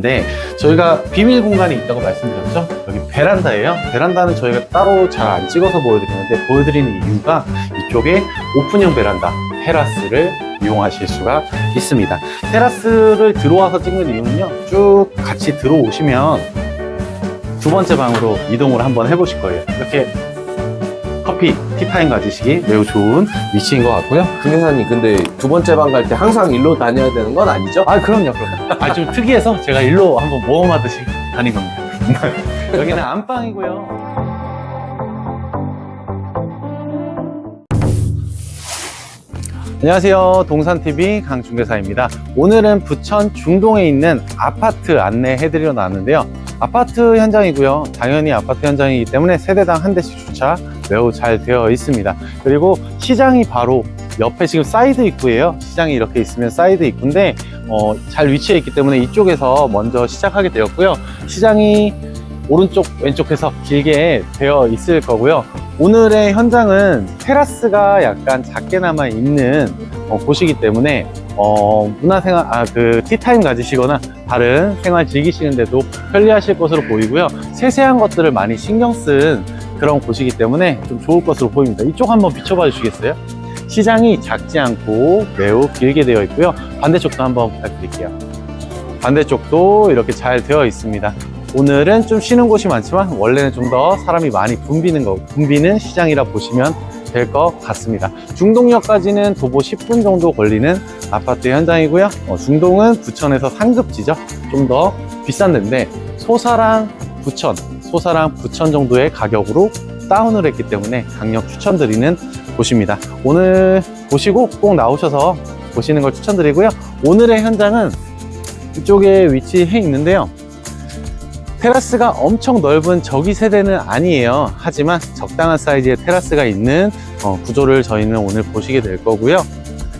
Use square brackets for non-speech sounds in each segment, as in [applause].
네, 저희가 비밀 공간이 있다고 말씀드렸죠? 여기 베란다예요. 베란다는 저희가 따로 잘 안 찍어서 보여드리는데 보여드리는 이유가 이쪽에 오픈형 베란다, 테라스를 이용하실 수가 있습니다. 테라스를 들어와서 찍는 이유는요, 쭉 같이 들어오시면 두 번째 방으로 이동을 한번 해보실 거예요. 이렇게 커피, 티타임 가지시기 매우 좋은 위치인 것 같고요. 김여사님 근데 두 번째 방 갈 때 항상 일로 다녀야 되는 건 아니죠? 아, 그럼요, 그럼요. 아, 좀 특이해서 제가 일로 한번 모험하듯이 다닌 겁니다. [laughs] 여기는 안방이고요. 안녕하세요. 동산TV 강중대사입니다. 오늘은 부천 중동에 있는 아파트 안내해드리러 나왔는데요. 아파트 현장이고요. 당연히 아파트 현장이기 때문에 세대당 한 대씩 주차 매우 잘 되어 있습니다. 그리고 시장이 바로 옆에 지금 사이드 입구예요. 시장이 이렇게 있으면 사이드 입구인데 어, 잘 위치해 있기 때문에 이쪽에서 먼저 시작하게 되었고요. 시장이 오른쪽 왼쪽에서 길게 되어 있을 거고요. 오늘의 현장은 테라스가 약간 작게나마 있는 어, 곳이기 때문에 어, 문화생활 아 그 티타임 가지시거나 다른 생활 즐기시는데도 편리하실 것으로 보이고요. 세세한 것들을 많이 신경 쓴 그런 곳이기 때문에 좀 좋을 것으로 보입니다. 이쪽 한번 비춰봐 주시겠어요? 시장이 작지 않고 매우 길게 되어 있고요. 반대쪽도 한번 부탁드릴게요. 반대쪽도 이렇게 잘 되어 있습니다. 오늘은 좀 쉬는 곳이 많지만 원래는 좀 더 사람이 많이 붐비는 거, 붐비는 시장이라 보시면 될 것 같습니다. 중동역까지는 도보 10분 정도 걸리는 아파트 현장이고요. 어, 중동은 부천에서 상급지죠. 좀 더 비싼 데인데 소사랑 부천, 소사랑 부천 정도의 가격으로 다운을 했기 때문에 강력 추천드리는 곳입니다. 오늘 보시고 꼭 나오셔서 보시는 걸 추천드리고요. 오늘의 현장은 이쪽에 위치해 있는데요. 테라스가 엄청 넓은 저기 세대는 아니에요. 하지만 적당한 사이즈의 테라스가 있는 어, 구조를 저희는 오늘 보시게 될 거고요.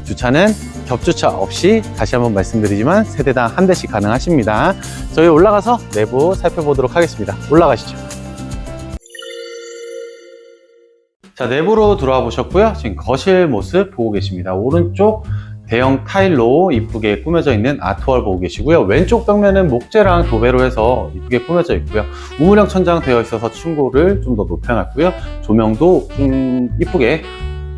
주차는 겹주차 없이 다시 한번 말씀드리지만 세대당 한 대씩 가능하십니다. 저희 올라가서 내부 살펴보도록 하겠습니다. 올라가시죠. 자, 내부로 들어와 보셨고요. 지금 거실 모습 보고 계십니다. 오른쪽 대형 타일로 이쁘게 꾸며져 있는 아트월 보고 계시고요. 왼쪽 벽면은 목재랑 도배로 해서 이쁘게 꾸며져 있고요. 우물형 천장 되어 있어서 충고를 좀 더 높여놨고요. 조명도 좀 이쁘게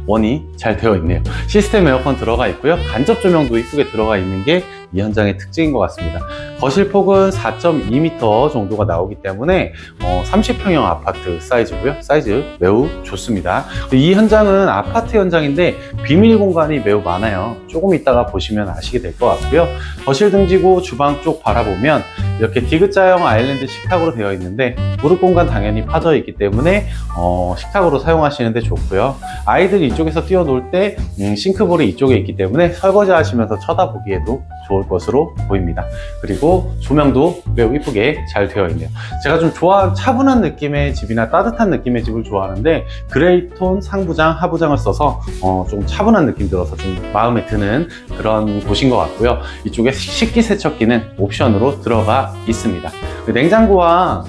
원이 잘 되어 있네요. 시스템 에어컨 들어가 있고요. 간접 조명도 이쁘게 들어가 있는 게 이 현장의 특징인 것 같습니다. 거실 폭은 4.2m 정도가 나오기 때문에 어, 30평형 아파트 사이즈고요. 사이즈 매우 좋습니다. 이 현장은 아파트 현장인데 비밀 공간이 매우 많아요. 조금 이따가 보시면 아시게 될 것 같고요. 거실 등지고 주방 쪽 바라보면 이렇게 디귿자형 아일랜드 식탁으로 되어 있는데 무릎 공간 당연히 파져 있기 때문에 어, 식탁으로 사용하시는데 좋고요. 아이들이 이쪽에서 뛰어놀 때 음, 싱크볼이 이쪽에 있기 때문에 설거지 하시면서 쳐다보기에도 좋을 것으로 보입니다. 그리고 조명도 매우 이쁘게 잘 되어 있네요. 제가 좀 좋아하는 차분한 느낌의 집이나 따뜻한 느낌의 집을 좋아하는데 그레이톤 상부장, 하부장을 써서 어, 좀 차분한 느낌 들어서 좀 마음에 드는 그런 곳인 것 같고요. 이쪽에 식기세척기는 옵션으로 들어가 있습니다. 그 냉장고와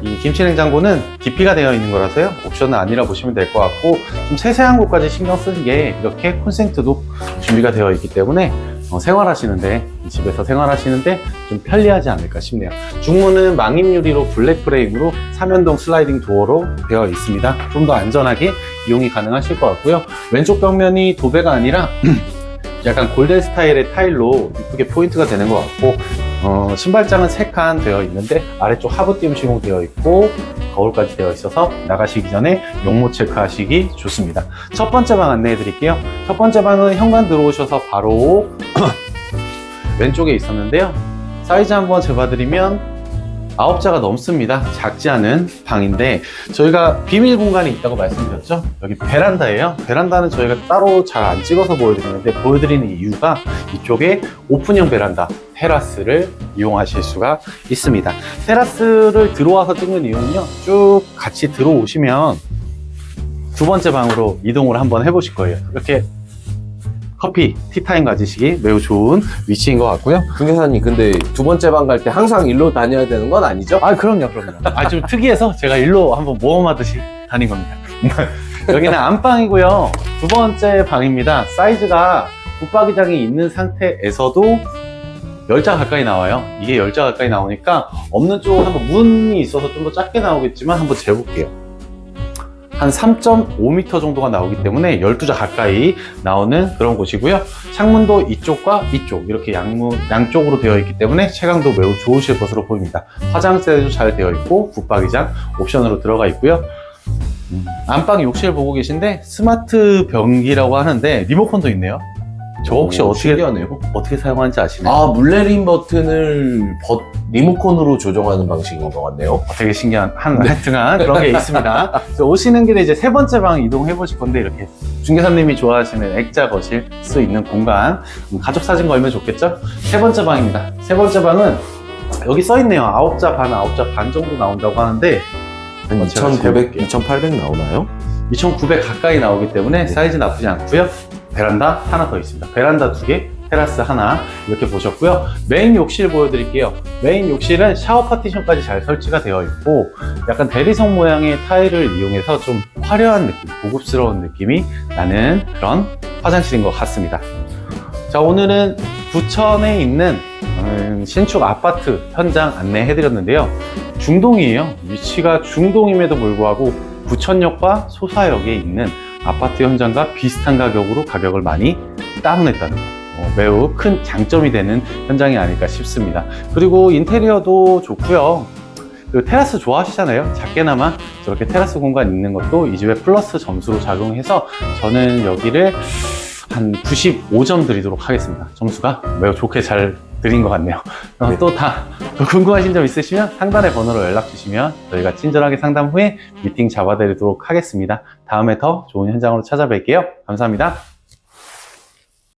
이 김치 냉장고는 DP가 되어 있는 거라서요. 옵션은 아니라 보시면 될 것 같고 좀 세세한 곳까지 신경 쓰는 게 이렇게 콘센트도 준비가 되어 있기 때문에 어, 생활하시는데 이 집에서 생활하시는데 좀 편리하지 않을까 싶네요. 중문은 망임 유리로 블랙 프레임으로 삼연동 슬라이딩 도어로 되어 있습니다. 좀 더 안전하게 이용이 가능하실 것 같고요. 왼쪽 벽면이 도배가 아니라 [clears throat] 약간 골덴 스타일의 타일로 이쁘게 포인트가 되는 것 같고 어, 신발장은 3칸 되어 있는데 아래쪽 하부띄움 시공되어 있고 거울까지 되어 있어서 나가시기 전에 용모 체크하시기 좋습니다. 첫 번째 방 안내해 드릴게요. 첫 번째 방은 현관 들어오셔서 바로 [clears throat] 왼쪽에 있었는데요. 사이즈 한번 재봐드리면 9자가 넘습니다. 작지 않은 방인데 저희가 비밀 공간이 있다고 말씀드렸죠. 여기 베란다예요. 베란다는 저희가 따로 잘 안 찍어서 보여드리는데 보여드리는 이유가 이쪽에 오픈형 베란다 테라스를 이용하실 수가 있습니다. 테라스를 들어와서 찍는 이유는요. 쭉 같이 들어오시면 두 번째 방으로 이동을 한번 해보실 거예요. 이렇게 커피, 티타임 가지시기 매우 좋은 위치인 것 같고요. 김여사님 근데 두 번째 방 갈 때 항상 일로 다녀야 되는 건 아니죠? 아, 그럼요, 그럼요. 아, 좀 특이해서 제가 일로 한번 모험하듯이 다닌 겁니다. [laughs] 여기는 안방이고요. 두 번째 방입니다. 사이즈가 붙박이장이 있는 상태에서도 열자 가까이 나와요. 이게 열자 가까이 나오니까 없는 쪽은 한번 문이 있어서 좀 더 작게 나오겠지만 한번 재볼게요. 한 3.5m 정도가 나오기 때문에 12자 가까이 나오는 그런 곳이고요. 창문도 이쪽과 이쪽 이렇게 양무, 양쪽으로 되어 있기 때문에 채광도 매우 좋으실 것으로 보입니다. 화장대도 잘 되어 있고 붙박이장 옵션으로 들어가 있고요. 음, 안방 욕실 보고 계신데 스마트 변기라고 하는데 리모컨도 있네요. 저 혹시 오, 어떻게 신기하네요. 어떻게 사용하는지 아시나요? 아, 물내림 버튼을 버- 리모컨으로 조정하는 방식인 것 같네요. 어, 되게 신기한 한 하여튼간 그런 게 있습니다. [laughs] 그래서 오시는 길에 이제 세 번째 방 이동해 보실 건데 이렇게 중개사님이 좋아하시는 액자 거실 수 있는 공간 음, 가족 사진 걸면 좋겠죠? 세 번째 방입니다. 세 번째 방은 여기 써 있네요. 아홉 자 반, 아홉 자 반 정도 나온다고 하는데 한 어, 제가 2,900, 재볼게요. 2,800 나오나요? 2,900 가까이 나오기 때문에 사이즈 나쁘지 않고요. 베란다 하나 더 있습니다. 베란다 두 개, 테라스 하나 이렇게 보셨고요. 메인 욕실 보여드릴게요. 메인 욕실은 샤워 파티션까지 잘 설치가 되어 있고 약간 대리석 모양의 타일을 이용해서 좀 화려한 느낌, 고급스러운 느낌이 나는 그런 화장실인 것 같습니다. 자 오늘은 부천에 있는 음, 신축 아파트 현장 안내해드렸는데요. 중동이에요. 위치가 중동임에도 불구하고 부천역과 소사역에 있는 아파트 현장과 비슷한 가격으로 가격을 많이 다운했다는 거. 어, 매우 큰 장점이 되는 현장이 아닐까 싶습니다. 그리고 인테리어도 좋고요. 그리고 테라스 좋아하시잖아요. 작게나마 저렇게 테라스 공간 있는 것도 이 집의 플러스 점수로 작용해서 저는 여기를 한 95점 드리도록 하겠습니다. 점수가 매우 좋게 잘 드린 것 같네요. 어, 네. 또다 궁금하신 점 있으시면 상단의 번호로 연락 주시면 저희가 친절하게 상담 후에 미팅 잡아드리도록 하겠습니다. 다음에 더 좋은 현장으로 찾아뵐게요. 감사합니다.